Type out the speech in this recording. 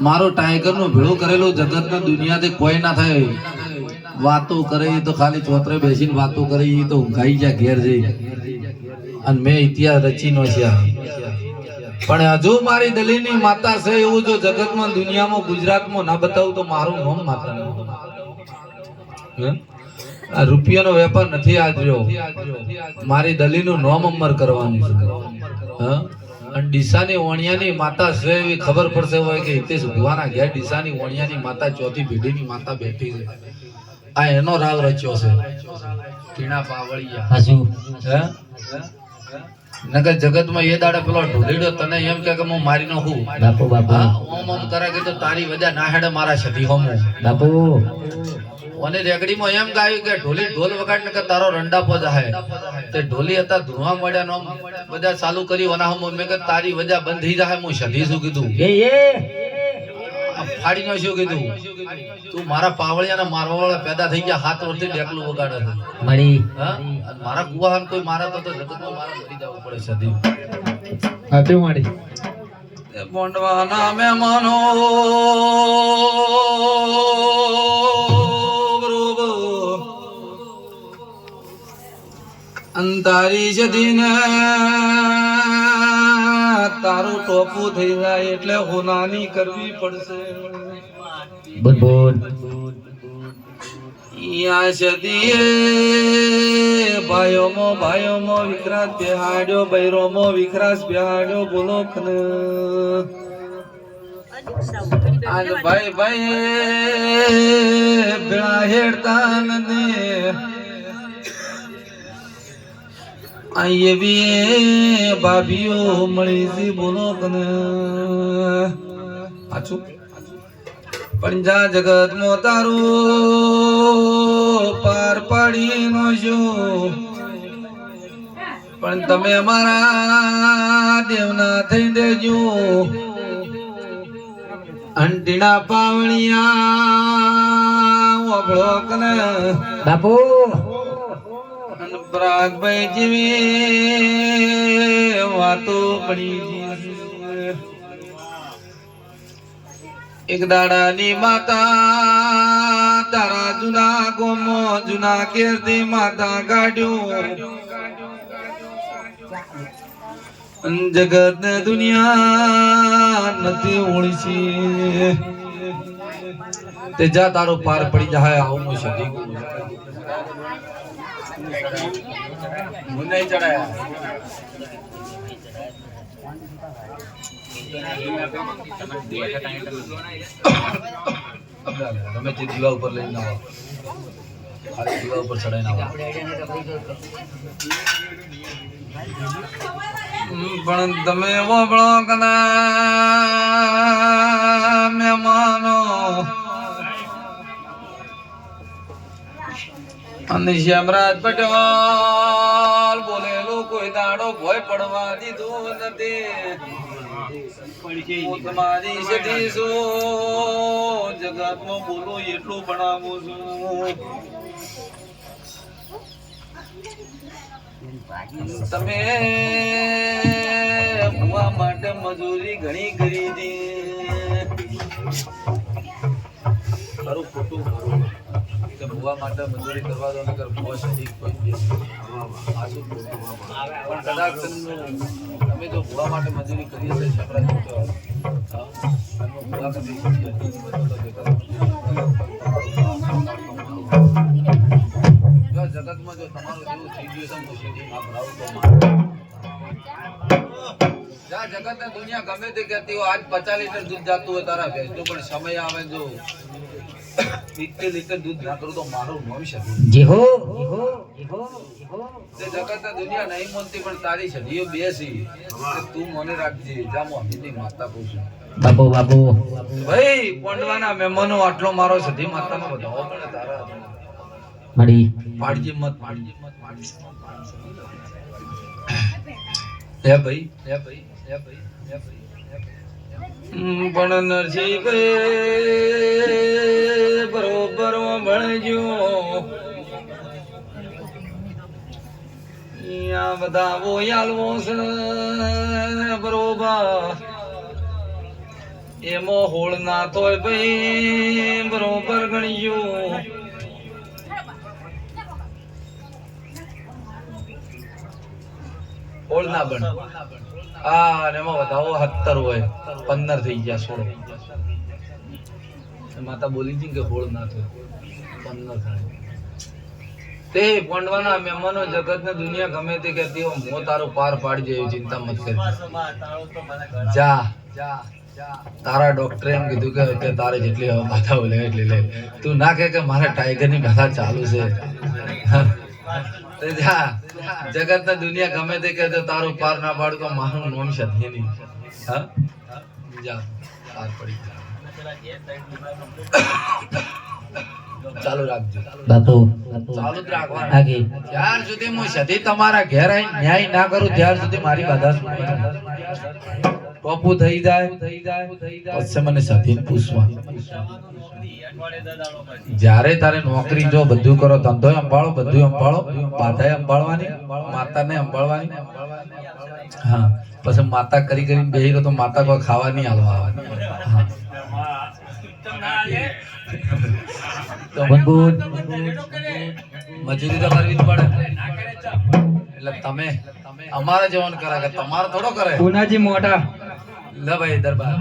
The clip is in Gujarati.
મારો ટાઈગર નો ભેળો કરેલો જગત ના દુનિયાથી કોઈ ના થાય. વાતો કરે તો ખાલી ચોતરે બેસીને વાતો કરે તો ઊંઘાઈ જાય ઘેર જઈ. અને મેં ઇતિહાસ રચી નો પણ હજુ મારી દલીલની માતા છે, એવું જો જગતમાં દુનિયામાં ગુજરાતમાં ના બતાવું તો મારું નામ માતા? આ રૂપિયાનો વેપાર નથી આજ રહ્યો. મારી દલીનું નોમ અમર કરવાનું છે. હા? અને ડીસાની વણિયાની માતા છે એવી ખબર પડશે હોય કે હિતેશ ભુવાના ઘેર ડીસાની વણિયાની માતા ચોથી પેઢીની માતા બેઠી છે. આ એનો રાગ રચ્યો છે. ટીણા પાવળિયા. હાજુ હે? નકર જગતમાં એ દાડે પેલો ઢોલીડો તને એમ કે કે હું મારી હું. બાપુ બાપુ. ઓમ ઓમ કરે કે તો તારી વજા ના હેડે મારા સધી હોમો. બાપુ. અને રેકડીમાં એમ ગાયું કે ઢોલી ઢોલ વગાડ ને કે તારો રંડાપો જાહે તે ઢોલી હતા ધુવા મળ્યા નો બધા ચાલુ કરી વનાહમો હમ મેં કે તારી વજા બંધ થઈ જાહે હું શધી શું કીધું? એ એ. ફાડી નો શું કીધું? તું મારા પાવળિયાના મારવા વાળા પેદા થઈ ગયા હાથ વર્ષથી ડેકલું વગાડે છે. મળી. હા? મારા કુવાહન કોઈ મારા તો જગતમાં મારા મરી જવું પડે સધી હાથે મળી. બોંડવાના મહેમાનો. અંતારી જદીને તારું ટોપું થઈ જાય એટલે હોનાની કરવી પડશે. બોલ બોલ. યા સદીએ વિકરાસ બેહાડ્યો બૈરોમો વિકરાસ બેહાડ્યો બોલો આજ ભાઈ ભાઈ ભેળા હેડતા એવી ભાભીઓ મળી બોલો કને પાછું? પણ જા જગત મો તારું પાર પાડી નો પણ તમે મારા દેવના થઈ દેજો. અંટીના પાવણિયા ઓભળો કને બાપુ! અને જીવી વાતો પડી એક દાડાની માતા, તારા જુના ગોમો, જુના કેરથી માતા કાઢ્યો. જગત ને દુનિયા નથી ઓળખી. તે જા તારો પાર પડી જાય, આવું હું મુન્ને ચડાયા. તમે તે દીવા ઉપર લઈને આવો. ખાલી દીવા ઉપર ચડાઈને આવો. પણ તમે વબળો કના અને શ્યામરાજ પટેલ બોલેલો કોઈ દાડો ભય પડવા દીધો નથી. તમારી સદી છું જગતમાં બોલું એટલું ભણાવું છું. તમે ભૂવા માટે મજૂરી ઘણી કરી દી ખરું ખોટું ખરું કે ભૂવા માટે મજૂરી કરવા દો નગર ભૂવા સદી કોઈ દે આ પણ કદાચ તમે જો ભૂવા માટે મજૂરી કરી હશે છકરા તો ભૂવા જગતમાં જો તમારું જેવું સિચ્યુએશન તો મારે. જગત દુનિયા ગમે તે કહેતી હોય, આજ પચાસ લીટર દૂધ જાતું હોય, તારા ભેંસનું પણ સમય આવે જો. સિત્તેર લીટર દૂધ ના કરું તો મારું ભવિષ્ય જી હો જી હો જી હો તે જગત દુનિયા નહીં માનતી પણ તારી સદીઓ બેસી. કે તું મને રાખજે. જા હું અમીની માતા કહું છું. બાપુ બાપુ ભાઈ પોંડવાના મહેમાનો આટલો મારો સધી માતાનો વધાવો પડે તારા મળી પાડજે મત પાડજે મત પાડજે મત, પાડજે હે ભાઈ હે ભાઈ હે ભાઈ હે ભાઈ હે ભાઈ. હમ, પણ ભાઈ બરોબર ભણજો. અહીંયા બધા બોયાલવો છે બરોબર. એમો હોળ ના તોય ભાઈ બરોબર ગણ્યો હોળ ના બને. આ અને એમાં વધાવો સત્તર હોય. પંદર થઈ ગયા, સોળ. માતા બોલી હતી કે હોળ ના થાય. પંદર થાય. તે પોંડવાના મહેમાનો જગત ને દુનિયા ગમે તે કહેતી હોય મો તારો પાર પાડજે એવી ચિંતા મત કરજે. જા. તારા ડોક્ટરે એમ કીધું કે અત્યારે તારે જેટલી બાધાઓ લે એટલી લે. તું ના કહે કે મારે ટાઈગરની બાધા ચાલુ છે. જગત ને દુનિયા ગમે તે કહે તારું પાર ના પાડ તો મારું નોમ સધી નહીં હા? જા પાર પડી ચાલુ રાખજો. બાપુ ચાલુ જ રાખવા આગે જ્યાર સુધી હું સધી તમારા ઘેર આવીને ન્યાય ના કરું ત્યાર સુધી મારી બાધા. ટોપુ થઈ જાય. પછી મને સધીને પૂછવા. જ્યારે તારે નોકરી જો બધું કરો, ધંધો સંભાળો, બધું સંભાળો બાધા સંભાળવાની, માતાને સંભાળવાની. હા, પછી માતા કરી કરીને બેહી રહ્યો તો માતા કોઈ ખાવા નહીં હાલવા આવવાની મજૂરી તો કરવી જ પડે. એટલે તમે અમારે જવાનું કરે કે તમારે થોડો કરે. પુનાજી મોટા. ભાઈ દરબાર